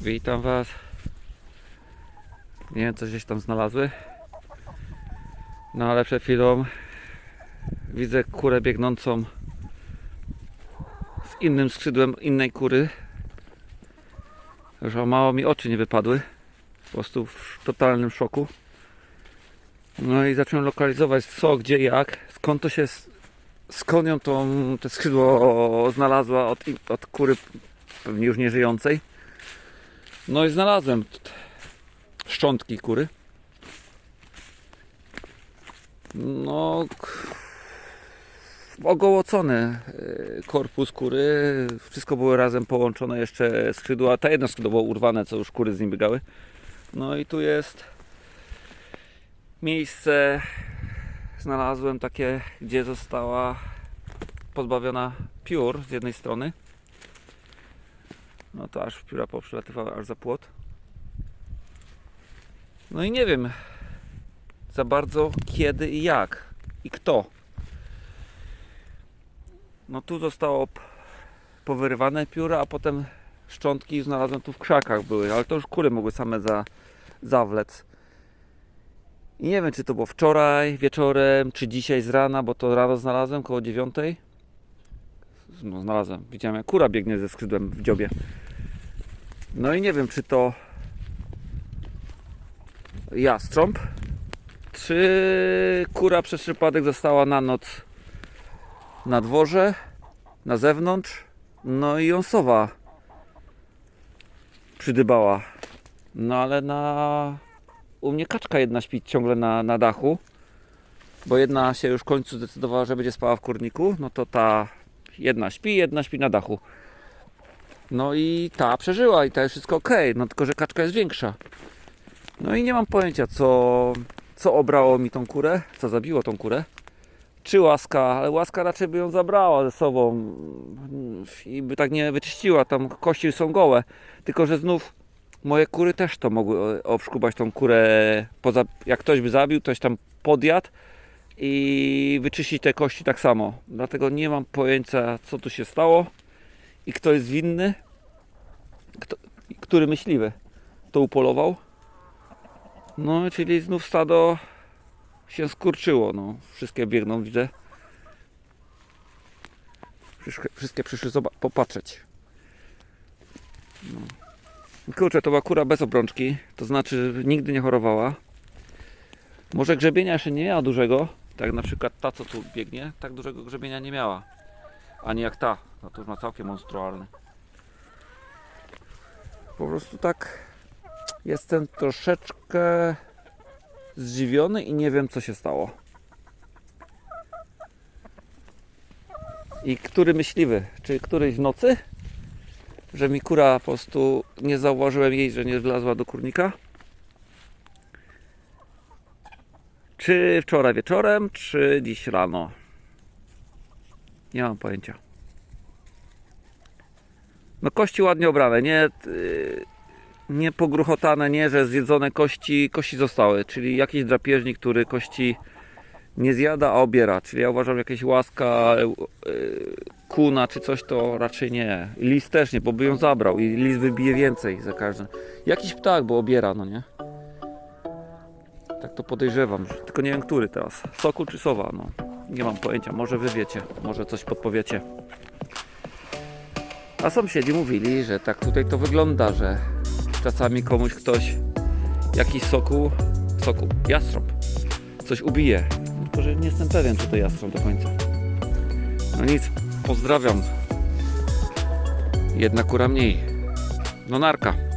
Witam Was. Nie wiem, co gdzieś tam znalazły. No ale przed chwilą widzę kurę biegnącą z innym skrzydłem innej kury. Że mało mi oczy nie wypadły. Po prostu w totalnym szoku. No i zacząłem lokalizować co, gdzie, jak, skąd to się, skąd ją tą, te skrzydło znalazła od, od kury pewnie już nieżyjącej. No i znalazłem szczątki kury. No, ogołocony y, korpus kury. Wszystko było razem połączone, jeszcze skrzydła. Ta jedno skrzydło było urwane, co już kury z nim biegały. No i tu jest miejsce. Znalazłem takie, gdzie została pozbawiona piór z jednej strony. No to aż pióra poprzylatywały aż za płot. No i nie wiem za bardzo kiedy i jak i kto. No tu zostało powyrywane pióra, a potem szczątki znalazłem tu w krzakach były, ale to już kury mogły same za, zawlec. I nie wiem czy to było wczoraj wieczorem, czy dzisiaj z rana, bo to rano znalazłem koło dziewiątej. No znalazłem, widziałem jak kura biegnie ze skrzydłem w dziobie. No i nie wiem, czy to jastrząb, czy kura przez przypadek została na noc na dworze, na zewnątrz, no i ją sowa przydybała. No ale na... U mnie kaczka jedna śpi ciągle na, na dachu, bo jedna się już w końcu zdecydowała, że będzie spała w kurniku, no to ta jedna śpi, jedna śpi na dachu. No i ta przeżyła i ta jest wszystko ok, no tylko że kaczka jest większa. No i nie mam pojęcia co, co obrało mi tą kurę, co zabiło tą kurę. Czy łaska, ale łaska raczej by ją zabrała ze sobą i by tak nie wyczyściła, tam kości są gołe. Tylko, że znów moje kury też to mogły obszkubać tą kurę, poza, jak ktoś by zabił, ktoś tam podjadł i wyczyścić te kości tak samo. Dlatego nie mam pojęcia co tu się stało i kto jest winny, kto, który myśliwy to upolował. No, czyli znów stado się skurczyło. No. Wszystkie biegną, widzę. Wszystkie, przyszły popatrzeć. No. Kurczę, to była kura bez obrączki, to znaczy nigdy nie chorowała. Może grzebienia jeszcze nie miała dużego, tak na przykład ta, co tu biegnie, tak dużego grzebienia nie miała. Ani jak ta, no to już ma całkiem monstrualny. Po prostu tak jestem troszeczkę zdziwiony i nie wiem co się stało. I który myśliwy? Czy któryś w nocy? Że mi kura po prostu nie zauważyłem jej, że nie wlazła do kurnika? Czy wczoraj wieczorem, czy dziś rano? Nie mam pojęcia. No kości ładnie obrane, nie, yy, nie pogruchotane, nie, że zjedzone kości, kości zostały, czyli jakiś drapieżnik, który kości nie zjada, a obiera, czyli ja uważam jakieś łaska, yy, kuna czy coś to raczej nie. Lis też nie, bo by ją zabrał i lis wybije więcej za każdym. Jakiś ptak, bo obiera, no nie? Tak to podejrzewam, tylko nie wiem który teraz. Soku czy sowa, no. Nie mam pojęcia, może wy wiecie, może coś podpowiecie. A sąsiedzi mówili, że tak tutaj to wygląda, że czasami komuś ktoś jakiś soku, soku, jastrząb, coś ubije. Tylko, że nie jestem pewien, czy to jastrząb do końca. No nic, pozdrawiam. Jedna kura mniej. No narka.